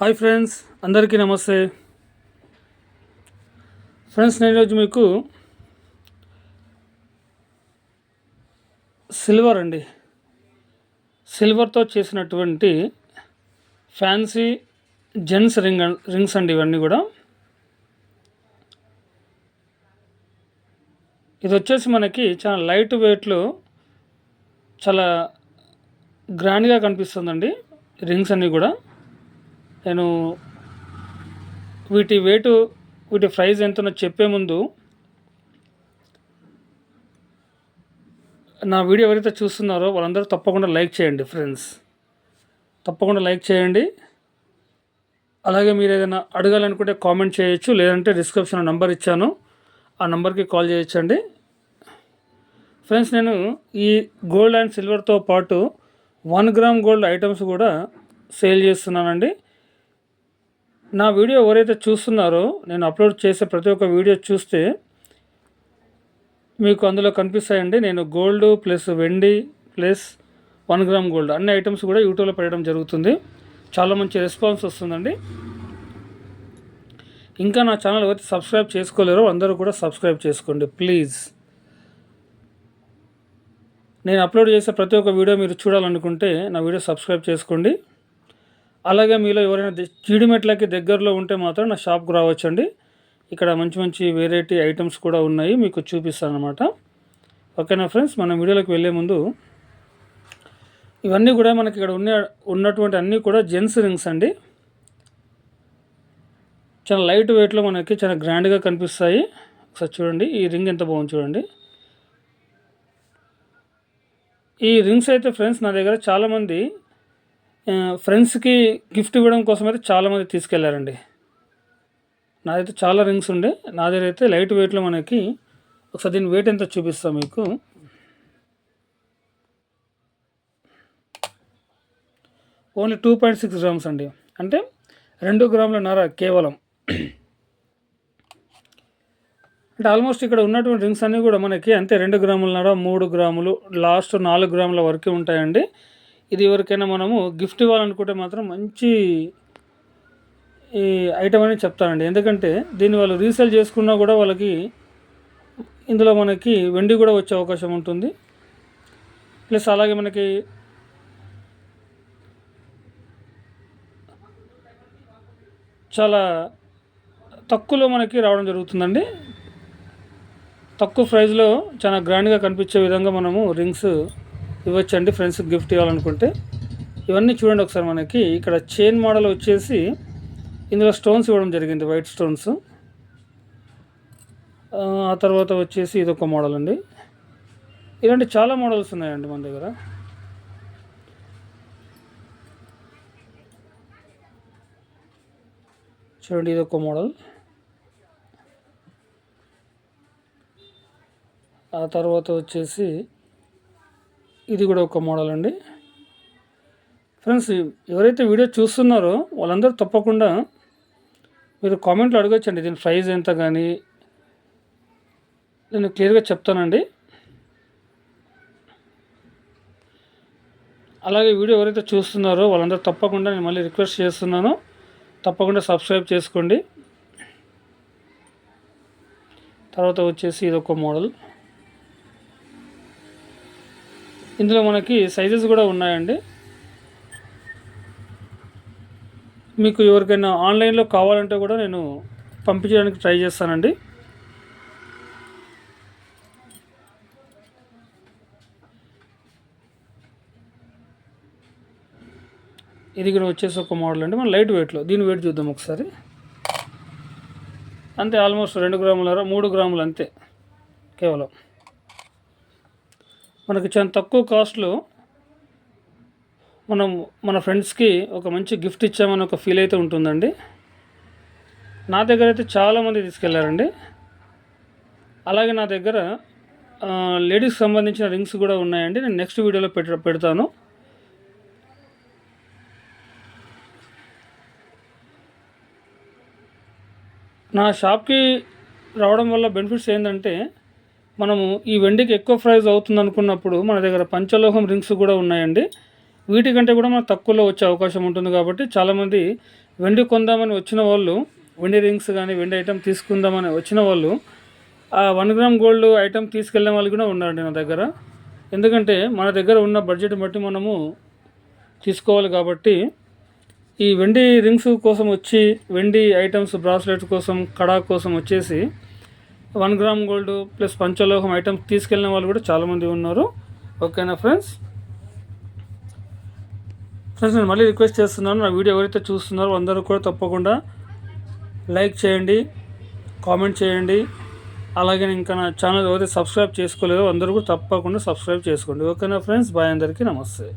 Hi friends అందరికీ నమస్తే. Friends నేను ఈరోజు మీకు సిల్వర్ అండి. సిల్వర్తో చేసినటువంటి ఫ్యాన్సీ జెంట్స్ రింగ్ రింగ్స్ అండి ఇవన్నీ కూడా. ఇది వచ్చేసి మనకి చాలా లైట్ వెయిట్లో చాలా గ్రాండ్గా కనిపిస్తుందండి రింగ్స్ అన్నీ కూడా. నేను వీటి వెయిట్ వీటి ప్రైస్ ఎంతనో చెప్పే ముందు నా వీడియో ఎవరైతే చూస్తున్నారో వాళ్ళందరూ తప్పకుండా లైక్ చేయండి ఫ్రెండ్స్ తప్పకుండా లైక్ చేయండి. అలాగే మీరు ఏదైనా అడగాలనుకుంటే కామెంట్ చేయొచ్చు లేదంటే డిస్క్రిప్షన్లో నంబర్ ఇచ్చాను. ఆ నెంబర్కి కాల్ చేయొచ్చండి. ఫ్రెండ్స్ నేను ఈ గోల్డ్ అండ్ సిల్వర్తో పాటు వన్ గ్రామ్ గోల్డ్ ఐటమ్స్ కూడా సేల్ చేస్తున్నానండి. నా వీడియో ఎవరైతే చూస్తున్నారో నేను అప్లోడ్ చేసే ప్రతి ఒక్క వీడియో చూస్తే మీకు అందులో కనిపిస్తాయండి. నేను గోల్డ్ ప్లస్ వెండి ప్లస్ వన్ గ్రామ్ గోల్డ్ అన్ని ఐటమ్స్ కూడా యూట్యూబ్లో పెట్టడం జరుగుతుంది. చాలా మంచి రెస్పాన్స్ వస్తుందండి. ఇంకా నా ఛానల్ ఎవరైతే సబ్స్క్రైబ్ చేసుకోలేరో అందరూ కూడా సబ్స్క్రైబ్ చేసుకోండి ప్లీజ్. నేను అప్లోడ్ చేసే ప్రతి ఒక్క వీడియో మీరు చూడాలనుకుంటే నా వీడియో సబ్స్క్రైబ్ చేసుకోండి. అలాగే మీలో ఎవరైనా చీడిమెట్లకి దగ్గరలో ఉంటే మాత్రం నా షాప్కి రావచ్చండి. ఇక్కడ మంచి మంచి వెరైటీ ఐటమ్స్ కూడా ఉన్నాయి మీకు చూపిస్తాను అనమాట ఓకేనా ఫ్రెండ్స్? మనం వీడియోలోకి వెళ్ళే ముందు ఇవన్నీ కూడా మనకి ఇక్కడ ఉన్న ఉన్నటువంటి అన్నీ కూడా జెంట్స్ రింగ్స్ అండి. చాలా లైట్ వెయిట్లో మనకి చాలా గ్రాండ్గా కనిపిస్తాయి. ఒకసారి చూడండి ఈ రింగ్ ఎంత బాగుంది చూడండి. ఈ రింగ్స్ అయితే ఫ్రెండ్స్ నా దగ్గర చాలామంది ఫ్రెండ్స్కి గిఫ్ట్ ఇవ్వడం కోసం అయితే చాలామంది తీసుకెళ్ళారండి. నాదైతే చాలా రింగ్స్ ఉండే. నా దగ్గర అయితే లైట్ వెయిట్లో మనకి ఒకసారి దీని వెయిట్ ఎంత చూపిస్తాం మీకు. Only two point six grams అండి. అంటే రెండు గ్రాముల నర కేవలం. అంటే ఆల్మోస్ట్ ఇక్కడ ఉన్నటువంటి రింగ్స్ అన్నీ కూడా మనకి అంతే రెండు గ్రాముల నర మూడు గ్రాములు లాస్ట్ నాలుగు గ్రాముల వరకే ఉంటాయండి. ఇది ఎవరికైనా మనము గిఫ్ట్ ఇవ్వాలనుకుంటే మాత్రం మంచి ఈ ఐటమ్ అని చెప్తానండి ఎందుకంటే దీన్ని వాళ్ళు రీసేల్ చేసుకున్నా కూడా వాళ్ళకి ఇందులో మనకి వెండి కూడా వచ్చే అవకాశం ఉంటుంది. ప్లస్ అలాగే మనకి చాలా తక్కువలో మనకి రావడం జరుగుతుందండి. తక్కువ ప్రైస్లో చాలా గ్రాండ్గా కనిపించే విధంగా మనము రింగ్స్ ఇవ్వచ్చండి ఫ్రెండ్స్కి గిఫ్ట్ ఇవ్వాలనుకుంటే. ఇవన్నీ చూడండి ఒకసారి మనకి. ఇక్కడ చైన్ మోడల్ వచ్చేసి ఇందులో స్టోన్స్ ఇవ్వడం జరిగింది వైట్ స్టోన్స్. ఆ తర్వాత వచ్చేసి ఇదొక మోడల్ అండి. ఇలాంటి చాలా మోడల్స్ ఉన్నాయండి మన దగ్గర. చూడండి ఇదొక మోడల్. ఆ తర్వాత వచ్చేసి ఇది కూడా ఒక మోడల్ అండి. ఫ్రెండ్స్ ఎవరైతే వీడియో చూస్తున్నారో వాళ్ళందరూ తప్పకుండా మీరు కామెంట్లో అడగచ్చండి దీని ప్రైస్ ఎంత కానీ నేను క్లియర్గా చెప్తానండి. అలాగే వీడియో ఎవరైతే చూస్తున్నారో వాళ్ళందరూ తప్పకుండా నేను మళ్ళీ రిక్వెస్ట్ చేస్తున్నాను. తప్పకుండా సబ్స్క్రైబ్ చేసుకోండి. తర్వాత వచ్చేసి ఇది ఒక మోడల్. ఇందులో మనకి సైజెస్ కూడా ఉన్నాయండి. మీకు ఎవరికైనా ఆన్లైన్లో కావాలంటే కూడా నేను పంపించడానికి ట్రై చేస్తానండి. ఇది కూడా వచ్చేసి ఒక మోడల్ అండి. మన లైట్ వెయిట్లో దీని వెయిట్ చూద్దాం ఒకసారి. అంతే ఆల్మోస్ట్ రెండు గ్రాములరా? మూడు గ్రాములు అంతే కేవలం. మనకి చాలా తక్కువ కాస్ట్లో మనం మన ఫ్రెండ్స్కి ఒక మంచి గిఫ్ట్ ఇచ్చామని ఒక ఫీల్ అయితే ఉంటుందండి. నా దగ్గర అయితే చాలామంది తీసుకెళ్ళారండి. అలాగే నా దగ్గర లేడీస్కి సంబంధించిన రింగ్స్ కూడా ఉన్నాయండి. నేను నెక్స్ట్ వీడియోలో పెట్ పెడతాను. నా షాప్కి రావడం వల్ల బెనిఫిట్స్ ఏంటంటే మనము ఈ వెండికి ఎక్కువ ప్రైజ్ అవుతుంది అనుకున్నప్పుడు మన దగ్గర పంచలోహం రింగ్స్ కూడా ఉన్నాయండి. వీటికంటే కూడా మనకు తక్కువలో వచ్చే అవకాశం ఉంటుంది కాబట్టి చాలామంది వెండి కొందామని వచ్చిన వాళ్ళు వెండి రింగ్స్ కానీ వెండి ఐటెం తీసుకుందామని వచ్చిన వాళ్ళు ఆ వన్ గ్రామ్ గోల్డ్ ఐటెం తీసుకెళ్ళిన వాళ్ళు కూడా ఉన్నారండి నా దగ్గర. ఎందుకంటే మన దగ్గర ఉన్న బడ్జెట్ బట్టి మనము తీసుకోవాలి కాబట్టి ఈ వెండి రింగ్స్ కోసం వచ్చి వెండి ఐటమ్స్ బ్రాస్లెట్ కోసం కడా కోసం వచ్చేసి వన్ గ్రామ్ గోల్డ్ ప్లస్ పంచలోహం ఐటమ్స్ తీసుకెళ్ళిన వాళ్ళు కూడా చాలామంది ఉన్నారు. ఓకేనా ఫ్రెండ్స్? ఫ్రెండ్స్ నేను మళ్ళీ రిక్వెస్ట్ చేస్తున్నాను నా వీడియో ఎవరైతే చూస్తున్నారో అందరూ కూడా తప్పకుండా లైక్ చేయండి కామెంట్ చేయండి. అలాగే ఇంకా నా ఛానల్ ఎవరైతే సబ్స్క్రైబ్ చేసుకోలేదో అందరూ కూడా తప్పకుండా సబ్స్క్రైబ్ చేసుకోండి. ఓకేనా ఫ్రెండ్స్? బాయ్ అందరికీ నమస్తే.